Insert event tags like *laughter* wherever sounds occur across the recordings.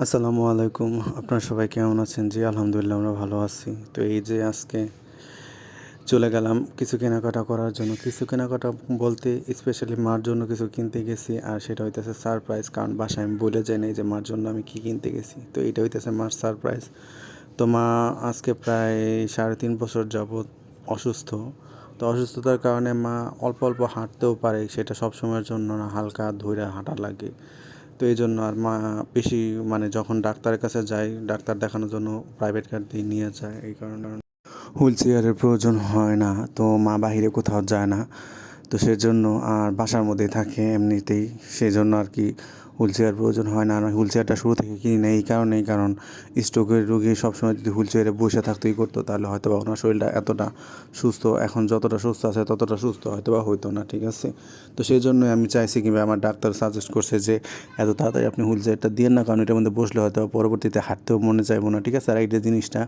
আসসালামু আলাইকুম। আপনারা সবাই কেমন আছেন? জি, আলহামদুলিল্লাহ, আমরা ভালো আছি। তো এই যে আজকে চলে গেলাম কিছু কেনাকাটা করার জন্য। কিছু কেনাকাটা বলতে স্পেশালি মার জন্য কিছু কিনতে গেছি, আর সেটা হইতেছে সারপ্রাইজ কারণ বাসায় আমি বলে যাই নাই যে মার জন্য আমি কী কিনতে গেছি। তো এটা হইতেছে মার সারপ্রাইজ তো মা আজকে প্রায় সাড়ে তিন বছর যাবৎ অসুস্থ। তো অসুস্থতার কারণে মা অল্প অল্প হাঁটতেও পারে, সেটা সব সময়ের জন্য না, হালকা ধৈর্য হাঁটা লাগে। তো এই জন্য আর মা, বেশি মানে যখন ডাক্তারের কাছে যাই, ডাক্তার দেখানোর জন্য প্রাইভেট কার দিয়ে নিয়ে যায়, এই কারণে হুইল চেয়ারের প্রয়োজন হয় না। তো মা বাহিরে কোথাও যায় না। তো সেজন্য আর বাসার মধ্যেই থাকে এমনিতেই। সেই জন্য আর কি হুইল চেয়ার প্রয়োজন হয় না হুইল চেয়ারটা শুরু থেকে কিনি না এই কারণেই, কারণ স্ট্রোকের রোগী সবসময় যদি হুইল চেয়ারে বসে থাকতেই করতো, তাহলে হয়তো বা ওনার শরীরটা এতটা সুস্থ, এখন যতটা সুস্থ আছে ততটা সুস্থ হয়তো বা হইতো না, ঠিক আছে? তো সেই জন্যই আমি চাইছি কিংবা আমার ডাক্তার সাজেস্ট করছে যে, এত তাড়াতাড়ি আপনি হুইল চেয়ারটা দিয়ে না, কারণ এটার মধ্যে বসলে হয়তো পরবর্তীতে হাঁটতেও মনে চাইব না, ঠিক আছে? আর এইটা জিনিসটা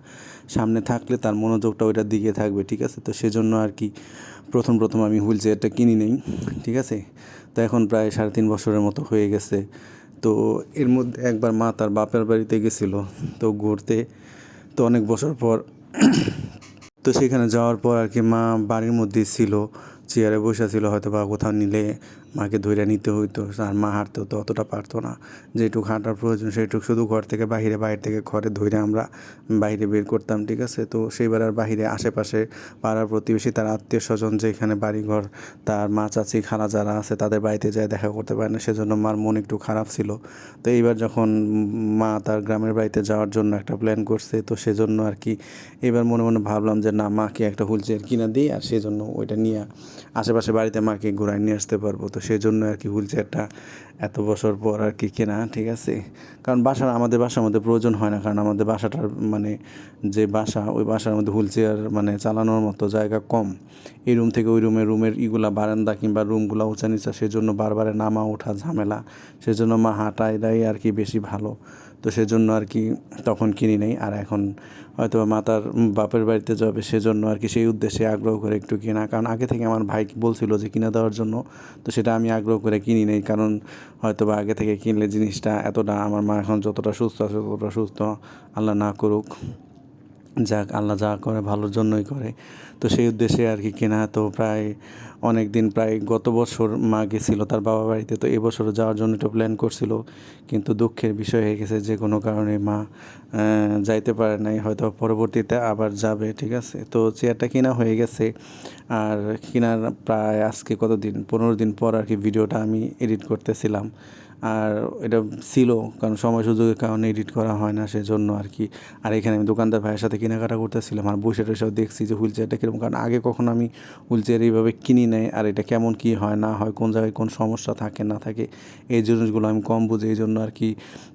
সামনে থাকলে তার মনোযোগটা ওইটার দিকে থাকবে, ঠিক আছে? তো সেজন্য আর কি প্রথম প্রথম আমি হুইল চেয়ারটা কিনি নেই, ঠিক আছে? তো এখন প্রায় সাড়ে তিন বছরের মতো হয়ে গেছে। তো এর মধ্যে একবার মা তার বাপের বাড়িতে গেছিল, তো ঘুরতে। তো অনেক বছর পর *clears throat* তো সেখানে যাওয়ার পর আর কি মা বাড়ির মধ্যে ছিল, চেয়ারে বসে ছিল হয়তো বা কোথাও নিলে মাকে ধরে নিতে হইতো, আর মা হাঁটতেও তো অতটা পারতো না। যেটুকু হাঁটার প্রয়োজন সেইটুকু শুধু ঘর থেকে বাইরে বাইরে থেকে ঘরে ধরে আমরা বাইরে বের করতাম, ঠিক আছে? তো সেইবার আর বাহিরে আশেপাশে পাড়ার প্রতিবেশী, তার আত্মীয় স্বজন যেখানে বাড়িঘর, তার মা, চাচি, খালা যারা আছে, তাদের বাড়িতে যায় দেখা করতে পারে না। সেজন্য মার মন একটু খারাপ ছিল। তো এইবার যখন মা তার গ্রামের বাড়িতে যাওয়ার জন্য একটা প্ল্যান করছে, তো সেজন্য আর কি এবার মনে মনে ভাবলাম যে, না, মাকে একটা হুইল চেয়ার কিনা দিই, আর সেজন্য ওইটা নিয়ে আশেপাশে বাড়িতে মাকে ঘুরায় নিয়ে আসতে পারব। তো সেই জন্য আর কি হুইল চেয়ারটা এত বছর পর আর কি কেনা, ঠিক আছে? কারণ বাসার, আমাদের বাসার মধ্যে প্রয়োজন হয় না, কারণ আমাদের বাসাটার মানে যে বাসা, ওই বাসার মধ্যে হুইল চেয়ার মানে চালানোর মতো জায়গা কম। এই রুম থেকে ওই রুমে, রুমের ইগুলা বারান্দা কিংবা রুমগুলো উঁচা নিচা, সেজন্য বারবারে নামা ওঠা ঝামেলা। সেজন্য মা হাঁটা এটাই আর কি বেশি ভালো। তো সেজন্য আর কি তখন কিনি নেই। আর এখন হয়তো মাতার বাপের বাড়িতে যাবে সেজন্য আর কি সেই উদ্দেশ্যে আগ্রহ করে একটু কেনা। কারণ আগে থেকে আমার ভাই বলছিল যে কিনে দেওয়ার জন্য, তো সেটা আমি আগ্রহ করে কিনি নেই। কারণ হয়তো বা আগে থেকে কিনলে জিনিসটা এতটা, আমার মা এখন যতটা সুস্থ আছে ততটা সুস্থ, আল্লাহ না করুক। যাক, আল্লাহ যা করে ভালোর জন্যই করে। তো সেই উদ্দেশ্যে আর কি কেনা। তো প্রায় অনেক দিন, প্রায় গত বছর মা গেছিল তার বাবা বাড়িতে, তো এবছরও যাওয়ার জন্য একটু প্ল্যান করছিল। কিন্তু দুঃখের বিষয় হয়ে গেছে যে কোনো কারণে মা যাইতে পারে নাই। হয়তো পরবর্তীতে আবার যাবে, ঠিক আছে? তো চেয়ারটা কেনা হয়ে গেছে। আর কেনার প্রায় আজকে কতদিন? পনেরো দিন পর আর কি ভিডিওটা আমি এডিট করতেছিলাম। আর এটা ছিল, কারণ সময় সুযোগের কারণে এডিট করা হয় না, সেজন্য আর কি। আর এখানে আমি দোকানদার ভাইয়ের সাথে কেনাকাটা করতেছিলাম আর বসে টসেও দেখছি যে হুইল চেয়ারটা কীরকম, কারণ আগে কখনো আমি হুইল চেয়ার এইভাবে কিনি নেই, আর এটা কেমন কী হয়, না হয়, কোন জায়গায় কোন সমস্যা থাকে, না থাকে, এই জিনিসগুলো আমি কম বুঝি এই জন্য আর কি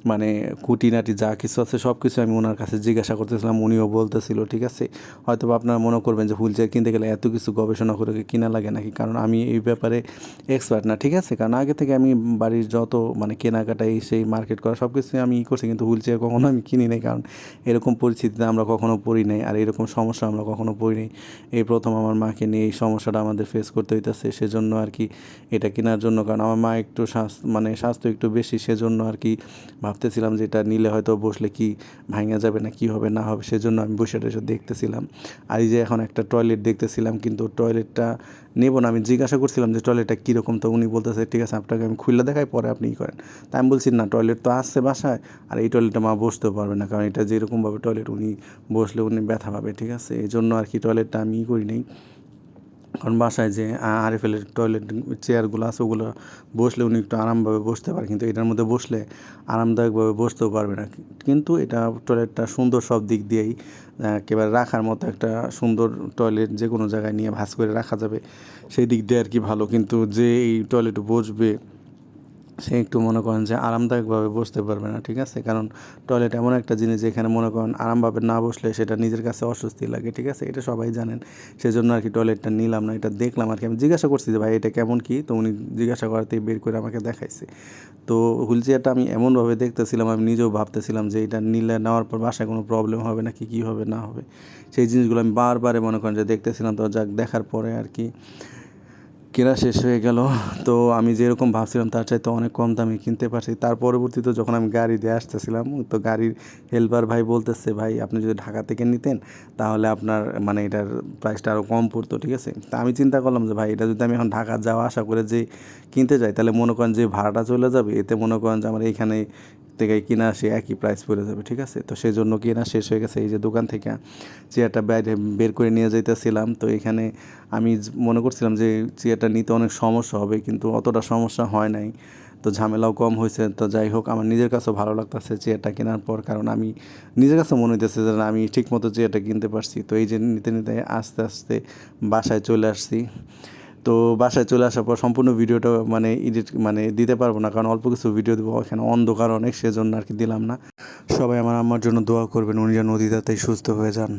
মানে খুঁটিনাটি যা কিছু আছে সব কিছু আমি ওনার কাছে জিজ্ঞাসা করতেছিলাম, উনিও বলতেছিল, ঠিক আছে? হয়তো আপনারা মনে করবেন যে হুইল চেয়ার কিনতে গেলে এত কিছু গবেষণা করে কিনা লাগে নাকি? কারণ আমি এই ব্যাপারে এক্সপার্ট না, ঠিক আছে? কারণ আগে থেকে আমি বাড়ির যত মানে কেনাকাটা এই সেই মার্কেট করা সব কিছু আমি ই করছি, কিন্তু হুইল চেয়ার কখনো আমি কিনি নাই, কারণ এরকম পরিস্থিতিতে আমরা কখনো পড়ি নাই, আর এরকম সমস্যা আমরা কখনো পড়ি নাই। এই প্রথম আমার মাকে নিয়ে এই সমস্যাটা আমাদের ফেস করতে হইতেছে, সেজন্য আর কি এটা কেনার জন্য, কারণ আমার মা একটু স্বাস্থ্য মানে স্বাস্থ্য একটু বেশি, সেজন্য আর কি ভাবতেছিলাম যে এটা নিলে হয়তো বসলে কি ভাঙা যাবে না, কি হবে, না হবে, সেজন্য আমি বসে টসে দেখতেছিলাম। আর এই যে এখন একটা টয়লেট দেখতেছিলাম, কিন্তু টয়লেটটা নেব না, আমি জিজ্ঞাসা করছিলাম যে টয়লেটটা কীরকম, তো উনি বলতেছে, ঠিক আছে, আপনাকে আমি খুললে দেখাই, পরে আপনি করেন। তাই আমি বলছি, না টয়লেট তো আসছে বাসায়, আর এই টয়লেটটা মা বসতেও পারবে না। কারণ এটা যেরকমভাবে টয়লেট উনি বসলে উনি ব্যথা পাবে, ঠিক আছে? এই জন্য আর কি টয়লেটটা আমি করি নেই। কারণ বাসায় যে আর আরএফএলের টয়লেট চেয়ারগুলো আছে, ওগুলো বসলে উনি একটু আরামভাবে বসতে পারে। কিন্তু এটার মধ্যে বসলে আরামদায়কভাবে বসতেও পারবে না। কিন্তু এটা টয়লেটটা সুন্দর সব দিক দিয়েই একেবারে রাখার মতো একটা সুন্দর টয়লেট যে কোনো জায়গায় নিয়ে ভাস করে রাখা যাবে। সেই দিক দিয়ে আর কি ভালো। কিন্তু যে এই টয়লেট বসবে সে একটু মনে করেন যে আরামদায়কভাবে বসতে পারবে না, ঠিক আছে? কারণ টয়লেট এমন একটা জিনিস যেখানে মনে করেন আরামভাবে না বসলে সেটা নিজের কাছে অস্বস্তি লাগে, ঠিক আছে? এটা সবাই জানেন। সেজন্য আর কি টয়লেটটা নিলাম না, এটা দেখলাম আর কি। আমি জিজ্ঞাসা করছি যে, ভাই, এটা কেমন কি? তো উনি জিজ্ঞাসা করাতেই বের করে আমাকে দেখাইছে। তো হুইল চেয়ারটা আমি এমনভাবে দেখতেছিলাম, আমি নিজেও ভাবতেছিলাম যে এটা নিলে নেওয়ার পর বাসায় কোনো প্রবলেম হবে না কি কী হবে, না হবে। সেই জিনিসগুলো আমি বারবারে মনে করেন যে দেখতেছিলাম, তো যাক, দেখার পরে আর কি। কেনা শেষ হয়ে গেল। তো আমি যেরকম ভাবছিলাম, তার চাইতে অনেক কম দামে কিনতে পারছি। তার পরবর্তীতে যখন আমি গাড়ি দিয়ে আসতেছিলাম, তো গাড়ির হেল্পার ভাই বলতেছে, ভাই, আপনি যদি ঢাকা থেকে নিতেন, তাহলে আপনার মানে এটার প্রাইসটা আরও কম পড়তো। ঠিক আছে? তা আমি চিন্তা করলাম যে, ভাই, এটা যদি আমি এখন ঢাকা যাওয়া, আশা করে যে কিনতে যাই, তাহলে মনে করেন যে ভাড়াটা চলে যাবে। এতে মনে করেন যে আমার এইখানে থেকে কিনা সে একই প্রাইস পড়ে যাবে, ঠিক আছে? তো সেই জন্য কিনা শেষ হয়ে গেছে। এই যে দোকান থেকে চেয়ারটা বাইরে বের করে নিয়ে যাইতেছিলাম, তো এখানে আমি মনে করছিলাম যে চেয়ারটা নিতে অনেক সমস্যা হবে, কিন্তু অতটা সমস্যা হয় নাই। তো ঝামেলাও কম হয়েছে। তো যাই হোক, আমার নিজের কাছেও ভালো লাগতেছে চেয়ারটা কেনার পর, কারণ আমি নিজের কাছে মনে হইতেছে যে আমি ঠিকমতো চেয়ারটা কিনতে পারছি। তো এই যে নিতে নিতে আস্তে আস্তে বাসায় চলে আসছি। তো বাসায় চলে আসার পর সম্পূর্ণ ভিডিওটা মানে এডিট মানে দিতে পারব না, কারণ অল্প কিছু ভিডিও দেবো। এখানে অন্ধকার অনেক, সেজন্য আর কি দিলাম না। সবাই আমার আমার জন্য দোয়া করবেন, উনি যেন অতিতাতেই সুস্থ হয়ে যান।